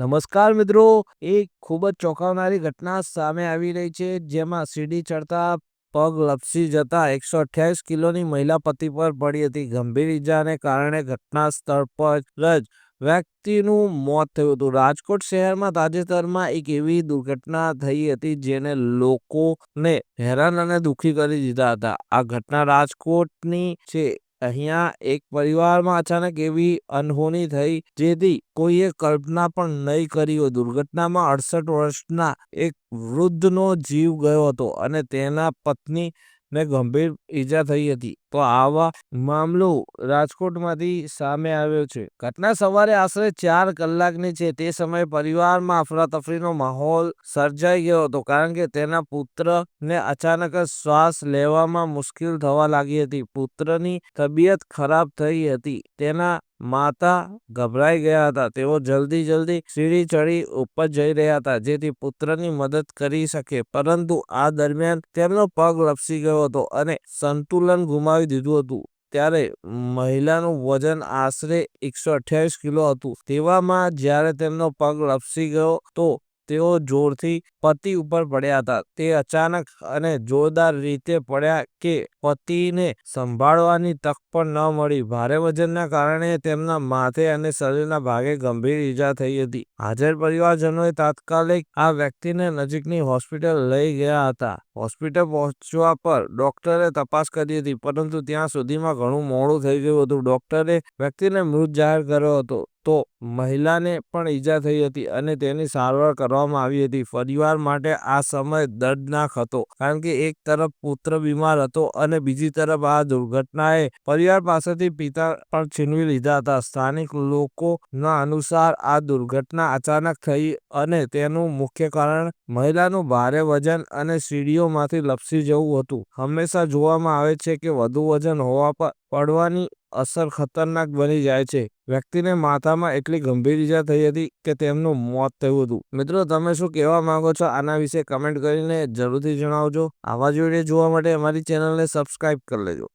નમસ્કાર મિત્રો. એક ખૂબ જ ચોંકાવનારી ઘટના સામે આવી રહી છે, જેમાં સીડી ચડતા પગ લપસી જતા એકસો અઠ્યાવીસ કિલોની મહિલા પતિ પર પડી હતી. ગંભીર ઈજાને કારણે ઘટના સ્થળ પર જ વ્યક્તિનું મોત થયું હતું. રાજકોટ શહેરમાં તાજેતરમાં એક એવી દુર્ઘટના થઈ હતી, જેને લોકોને હેરાન અને દુઃખી કરી દીધા હતા. આ ઘટના રાજકોટની છે. અહીંયા એક પરિવારમાં અચાનક એવી અનહોની થઈ, જેથી કોઈએ કલ્પના પણ નહીં કરી હોય. દુર્ઘટનામાં અડસઠ વર્ષના એક વૃદ્ધનો જીવ ગયો હતો અને તેના પત્ની ને ગંભીર ઈજા થઈ હતી. તો આવા મામલો રાજકોટમાંથી સામે આવ્યો છે. ઘટના સવારે આશરે ચાર કલાકની છે. તે સમયે પરિવારમાં અફરાતફરીનો માહોલ સર્જાઈ ગયો હતો કારણ કે તેના પુત્રને અચાનક જ શ્વાસ લેવામાં મુશ્કેલ થવા લાગી હતી. પુત્રની તબિયત ખરાબ થઈ હતી. તેના માતા ગભરાઈ ગયા હતા. તેઓ જલ્દી જલ્દી સીડી ચડી ઉપર જઈ રહ્યા હતા, જેથી પુત્રની મદદ કરી શકે. પરંતુ આ દરમિયાન તેમનો પગ લપસી ગયો હતો અને સંતુલન ગુમાવી દીધું હતું. ત્યારે મહિલાનું વજન આશરે એકસો અઠ્યાવીસ કિલો હતું. તેવામાં જ્યારે તેમનો પગ લપસી ગયો તો તેઓ જોરથી પતિ ઉપર પડ્યા હતા. તે અચાનક અને જોરદાર રીતે પડ્યા કે પતિને સંભાળવાની તક પણ ન મળી. ભારે વજનના કારણે તેમના માથે અને શરીરના ભાગે ગંભીર ઈજા થઈ હતી. હાજર પરિવારજનોએ તાત્કાલિક આ વ્યક્તિને નજીકની હોસ્પિટલ લઈ ગયા હતા. હોસ્પિટલ પહોંચવા પર ડોક્ટરે તપાસ કરી હતી, પરંતુ ત્યાં સુધીમાં ઘણું મોડું થઈ ગયું હતું. ડોક્ટરે વ્યક્તિને મૃત જાહેર કર્યો હતો. તો મહિલાને પણ ઈજા થઈ હતી અને તેની સારવાર કરવામાં આવી હતી. પરિવાર માટે આ સમય દર્દનાક હતો કારણ કે એક તરફ પુત્ર બીમાર હતો અને બીજી તરફ આ દુર્ઘટનાએ પરિવાર પાસેથી પિતા પણ છીનવી લીધા હતા. સ્થાનિક લોકોના અનુસાર આ દુર્ઘટના અચાનક થઈ અને તેનું મુખ્ય કારણ મહિલાનું ભારે વજન અને સીડીઓમાંથી લપસી જવું હતું. હંમેશા જોવામાં આવે છે કે વધુ વજન હોવા પર પડવાની અસર ખતરનાક બની જાય છે. વ્યક્તિને માથામાં એટલી ગંભીર ઈજા થઈ હતી કે તેમનું મોત થયું હતું. મિત્રો, તમે શું કહેવા માંગો છો? આના વિશે કમેન્ટ કરીને જરૂરથી જણાવજો. આવા જ વીડિયો જોવા માટે અમારી ચેનલને સબસ્ક્રાઇબ કરી લેજો.